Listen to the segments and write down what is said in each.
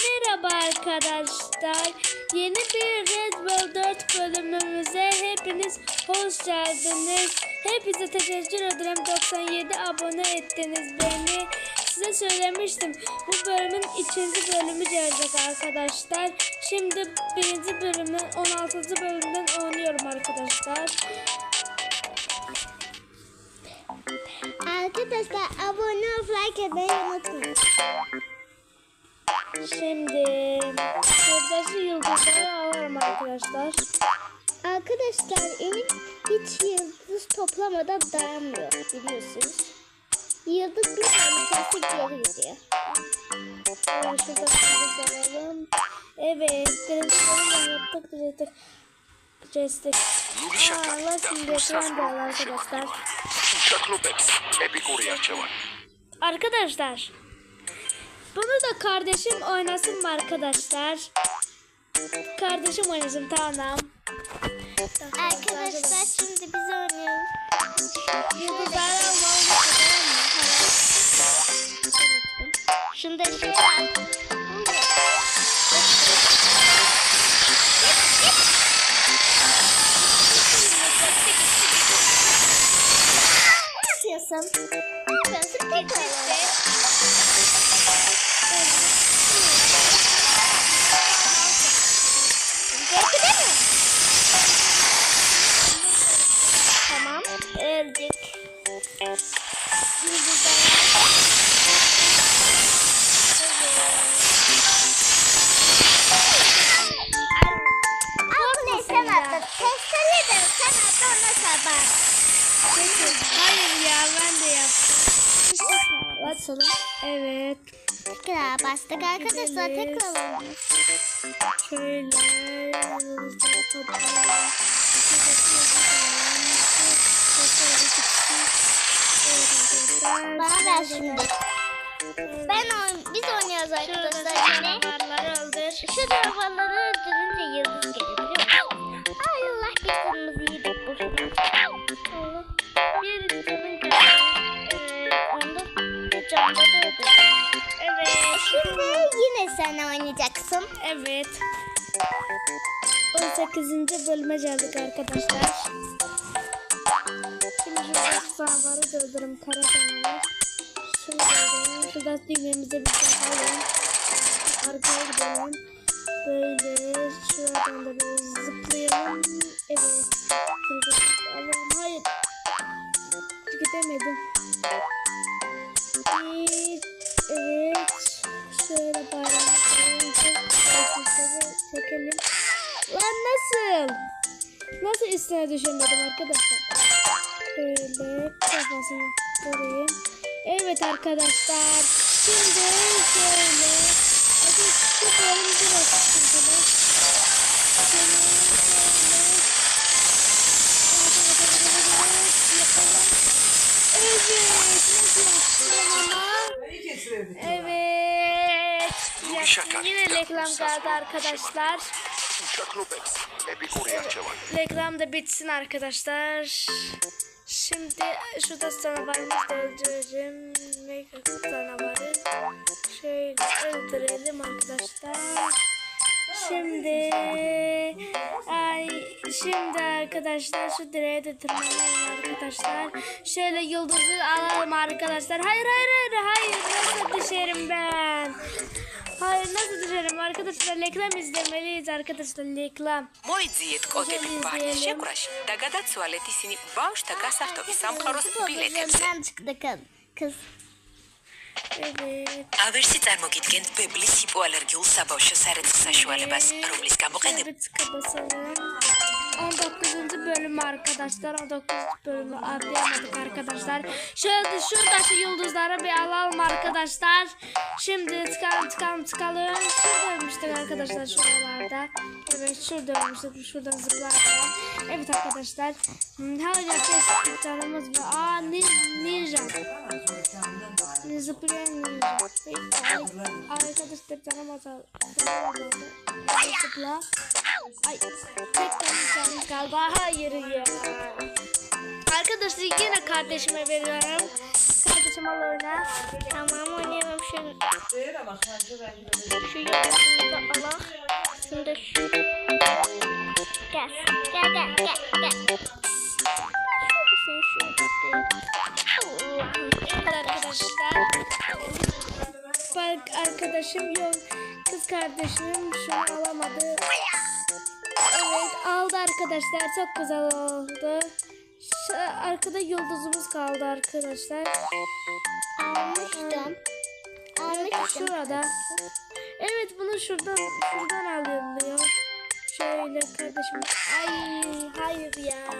Merhaba arkadaşlar. Yeni bir Red Bull 4 bölümümüze hepiniz hoş geldiniz. Hepinize teşekkür ederim. 97 abone ettiniz beni. Size söylemiştim. Bu bölümün ikinci bölümü gelecek arkadaşlar. Şimdi birinci bölümün 16. bölümden oynuyorum arkadaşlar. Arkadaşlar abone olup like etmeyi unutmayın. Şimdi buradaki yıldızları alalım arkadaşlar. Arkadaşlar Elif hiç yıldız toplamadan dayanmıyor biliyorsunuz. Yıldız bir tanesi geri gidiyor. Şurada yıldız alalım. Evet, bölümden yaptık, bitirdik. Kestik. Allah şimdi ekran geldi arkadaşlar. Arkadaşlar. Bunu da kardeşim oynasın mı arkadaşlar? Kardeşim oynasın tamam. Arkadaşlar şimdi biz. Yıldızları almamız tamam mı? Tamam. Şimdi şuradan. Ne yapıyorsun? Ne yapıyorsun? Hayır ya ben de yaptım. Basalım. Evet. Tekrar bastık arkadaşlar tekrar. Şöyle. Bana ver şimdi. Ben oyn biz oynuyoruz arkadaşlar yine. Şu canavarları öldürünce yıldız sen oynayacaksın. Evet. 18. bölüme geldik arkadaşlar. Şimdi şurada canavarı döldürüm. Kara canavar. Şunu döldürüm. Şurada düğmemize bir bakalım. Arkaya gidelim. Böyle şuradan da böyle zıplayalım. Evet. Allah'ım hayır. Gidemedim. Evet. Şöyle çekelim. Lan nasıl? Nasıl üstüne düşemedim arkadaşlar? Şöyle kafasını vurayım. Evet arkadaşlar. Şimdi şöyle. Hadi şu bölümü biraz sıkıntılı. Şöyle şöyle. Evet. Nasıl? Evet. Şaka, Yine reklam geldi arkadaşlar. Şaklopeks, Epikuryakçeva. Reklam da bitsin arkadaşlar. Şimdi şurada canavarımızı da öldürelim. Mega canavarı. Şöyle öldürelim arkadaşlar. Şimdi ay şimdi arkadaşlar şu direğe de tırmanalım arkadaşlar. Şöyle yıldızı alalım arkadaşlar. Hayır hayır hayır hayır nasıl düşerim ben? Hayır nasıl düşerim arkadaşlar reklam izlemeliyiz arkadaşlar reklam. მოიძიეთ კოდები ძალიან. შეკვრაში და გადაცვალეთ ისინი ბავშვთა გასართობი სამყაროს ბილეთებზე. Ავერსი წარმოგიდგენთ ბებლის ჰიპოალერგიულ საბავშვო სარეცხ საშუალებას, რომლის გამოყენება. 19. bölüm arkadaşlar. 19. bölümü atlayamadık arkadaşlar. Şöyle şuradaki yıldızları bir alalım arkadaşlar. Şimdi çıkalım çıkalım çıkalım. Şurada ölmüştük arkadaşlar şuralarda. Evet şurada ölmüştük. Şuradan zıplarken. Evet arkadaşlar. Hala kestik canımız var. Aa nin- ninja. Zıplayan ninja. Arkadaşlar. Canım azaldı. Zıpla. Ay tek kaldı. Hayır ya. Arkadaşlar yine kardeşime veriyorum. Kardeşim al oyna. Tamam oynayalım şunu. Şu yıldızını da alalım. Şunu da şu. Gel. Gel gel gel gel. Bak arkadaşım yok. Kız kardeşim şunu alamadı. Evet aldı arkadaşlar. Çok güzel oldu. Şu arkada yıldızımız kaldı arkadaşlar. Almıştım. Almıştım. Şurada. Evet bunu şuradan şuradan alınıyor. Şöyle kardeşim. Ay hayır ya.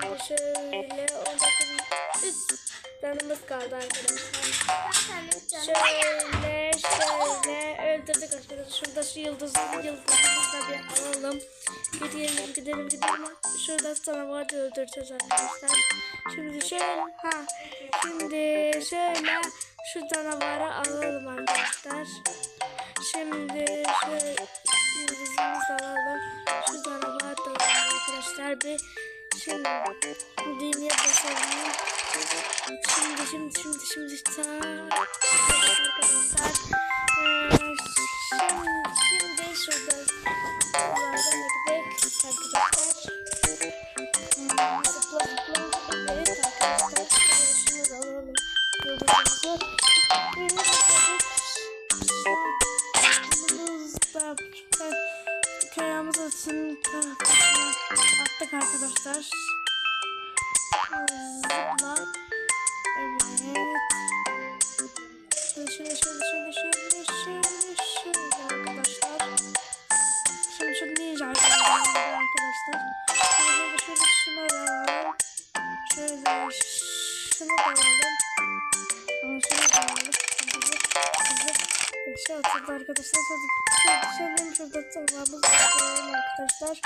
Şimdi şöyle orada üst canımız kaldı arkadaşlar. Şöyle şöyle öldürdük arkadaşlar. Şurada şu yıldızı yıldızımızı da bir alalım. Gidelim gidelim gidelim. Şurada canavarı öldüreceğiz arkadaşlar. Şimdi şöyle ha. Şimdi şöyle şu canavarı alalım arkadaşlar. Şimdi şöyle yıldızımızı alalım. Şu canavarı da alalım arkadaşlar. Bir şimdi düğmeye basalım. Şimdi şimdi şimdi şimdi sağ arkadaşlar. Ee, şimdi şimdi şöyle şöyle şöyle arkadaşlar. Şimdi şu ninja arkadaşlar. Şöyle şöyle şunu alalım. Şöyle şunu da alalım. Şey atıldı arkadaşlar. Şöyle şurada tavamız var arkadaşlar.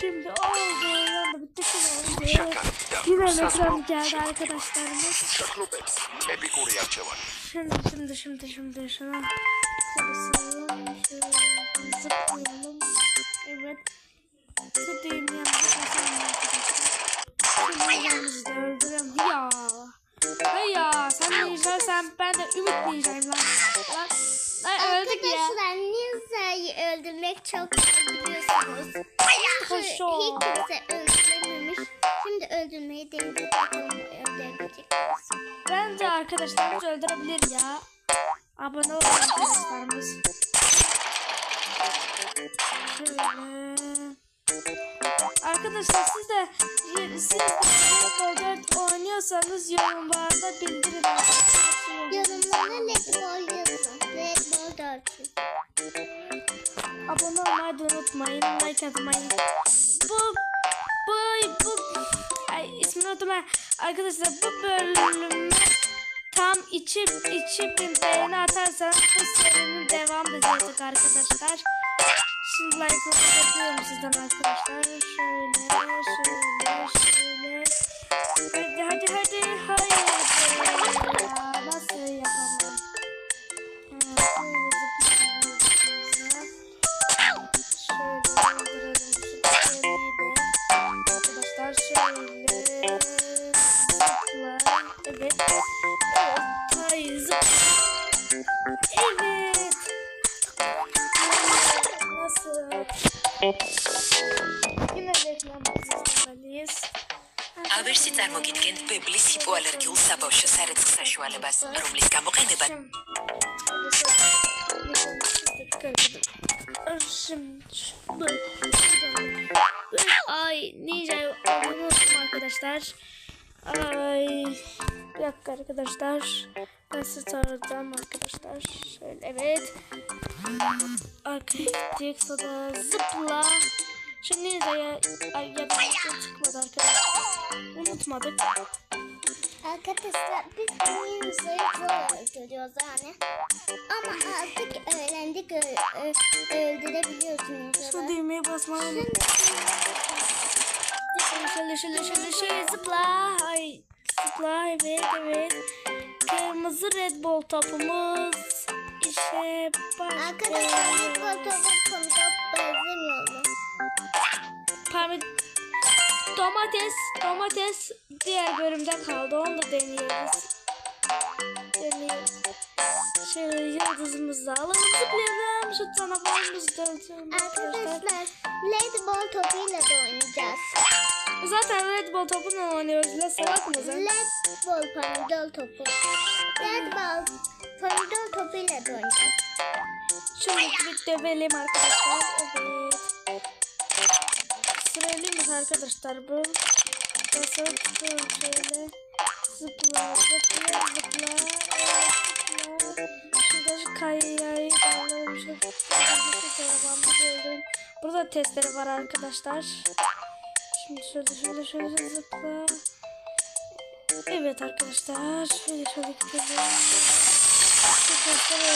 Şimdi oldu. Yandı bitti. Şimdi oldu. Yine Sasma. geldi arkadaşlarımız. Şimdi şimdi şimdi şimdi şuna. Şöyle zıplayalım. Evet. Basalım arkadaşlar. Şimdi yalnız da öldürüm. Ya. Hay ya sen ninja sen ben de ümit ninjayım lan. Lan. Lan öldük ya. Arkadaşlar Ninja'yı öldürmek çok zor biliyorsunuz. Hiç kimse öldürememiş. Şimdi öldürmeyi deneyecek. Bakalım öldürebilecek? Bence arkadaşlarımız öldürebilir ya. Abone olun arkadaşlarımız. Şöyle. Arkadaşlar siz de siz de 4 oynuyorsanız yorumlarda bildirin. Yorumlara Bull yazın. 400. Abone olmayı da unutmayın. Like atmayı. Bu bu bu ay ismini unutma. Arkadaşlar bu bölümü tam içi içi bin beğeni atarsanız bu serinin devam edecek arkadaşlar. Şimdi like bekliyorum sizden arkadaşlar. Şöyle şöyle şöyle. Hadi hadi hadi hayır. ავერსი წარმოგიდგენთ ბებლის ჰიპოალერგიულ საბავშვო სარეცხ საშუალებას, რომლის გამოყენება Ay, ninja, arkadaşlar. Ay. Bir dakika arkadaşlar. Nasıl çağıracağım arkadaşlar? Şöyle evet. Gittik sonra zıpla. Ay, ya da bir şey çıkmadı arkadaşlar. Unutmadık. Arkadaşlar biz Ninja'yı zor öldürüyoruz yani. Ama artık öğrendik ö- ö- öldürebiliyorsunuz. Şu düğmeye basmalıyım. Şöyle şöyle şöyle şöyle zıpla. Ay zıpla evet evet. Kırmızı Red Bull topumuz. İşte Arkadaşlar Red. Bull topu konuda benzemiyor mu? Pamir domates, domates diğer bölümde kaldı. Onu da deneyelim. Deneyelim. Şöyle yıldızımızı alalım. Zıplayalım. Şu canavarımızı da alalım. Arkadaşlar Lady Ball topuyla da oynayacağız. Zaten Red Bull topunu oynuyoruz. La salak mı sen? Led Ball pomidor topu. Led Ball pomidor topuyla da oynayacağız. Şunu bir dövelim arkadaşlar. Evet. Sıralıymış arkadaşlar bu. Nasıl şöyle. Zıpla zıpla zıpla. Zıpla. Şurada şu kayayı bağladım. Şurada devam ediyorum. Burada testleri var arkadaşlar. Şimdi şöyle şöyle şöyle zıpla. Evet arkadaşlar. Şöyle şöyle gidelim. Şu testleri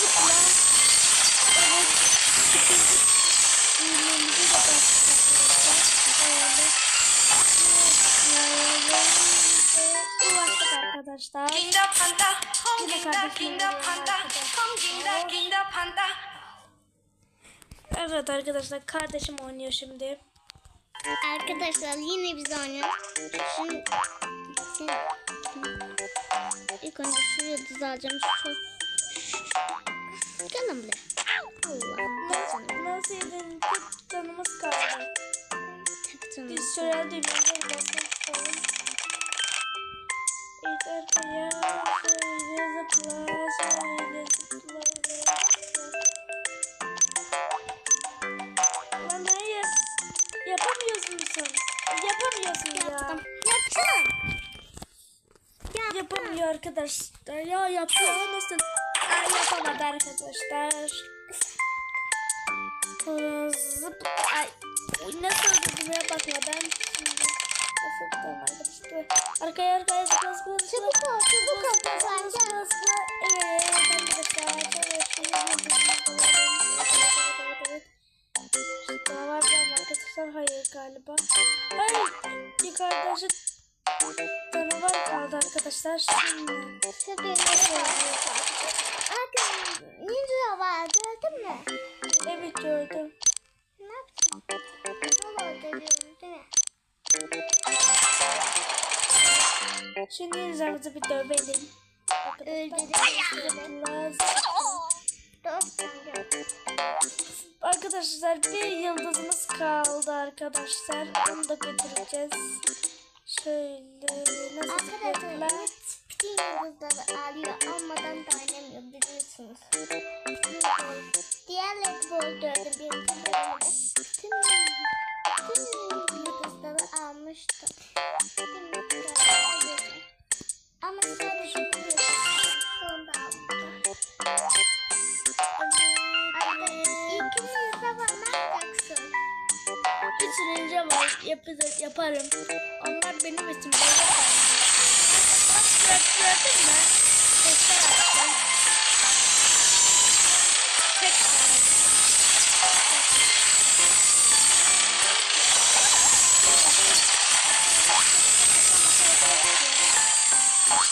Zıpla. Evet. Düğmemizi arkadaşlar. Ginda panda, ginda panda, arkadaşlar. hong ginda ginda panda. Evet arkadaşlar kardeşim oynuyor şimdi. Arkadaşlar yine biz oynuyoruz. Şimdi, şimdi ilk önce şu yıldızı alacağım. Şu, Gelin buraya. Nasıl, nasıl yedin? Tek canımız kaldı. Tek canım. Biz şöyle düğmeleri basmak Yapamıyor arkadaşlar. Ya yapıyor nasıl? Ay yapamadı arkadaşlar. Zıp. Ay. Nasıl öldürdüğüme bakmadan. Şimdi nasıl tamam arkadaşlar. Arkaya arkaya zıpla zıpla zıpla. Çabuk ol, çabuk ol. Zıpla zıpla zıpla. Evet arkadaşlar. Evet. Şimdi Daha var mı arkadaşlar? Hayır galiba. Hayır. Yukarıda şu canavar kaldı arkadaşlar. Şimdi. Şu Bakın ninja var gördün mü? Evet gördüm. Ne yaptın? Baba görüyorum değil mi? Şimdi yüzümüzü bir dövelim. Arkadaşlar bir yıldızımız kaldı arkadaşlar. Onu da götüreceğiz. Şöyle nasıl Arkadaşlar bütün yıldızları alıyor almadan dayanamıyor biliyorsunuz. Diğer Red Bull bir. Bütün, bütün yıldızları almıştı. Bütün yıldızları alıyordu. Ama sadece ikinci yılda bana yapacaksın. Üçüncü var yapacak, yaparım. Onlar benim için böyle. Bak gör- gördün mü?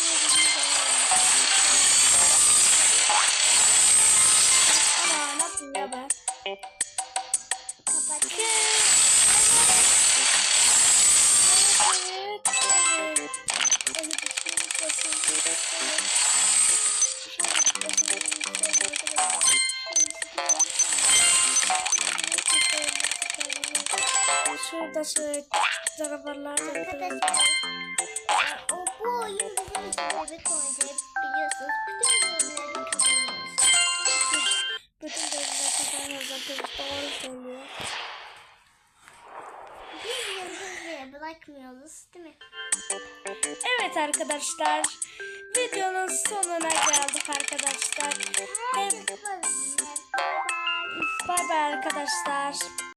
Ama ne ya ben? Evet, evet. Şurada şöyle canavarlar da Arkadaşlar o bu oyun bebek oyuncağı biliyorsunuz. Bütün bölümleri kazanıyoruz. Bütün bölümler kazanıyoruz arkadaşlar. Doğru söylüyor. Biz yıldız bile bırakmıyoruz değil mi? Evet arkadaşlar. Videonun sonuna geldik arkadaşlar. Hem bay bay arkadaşlar.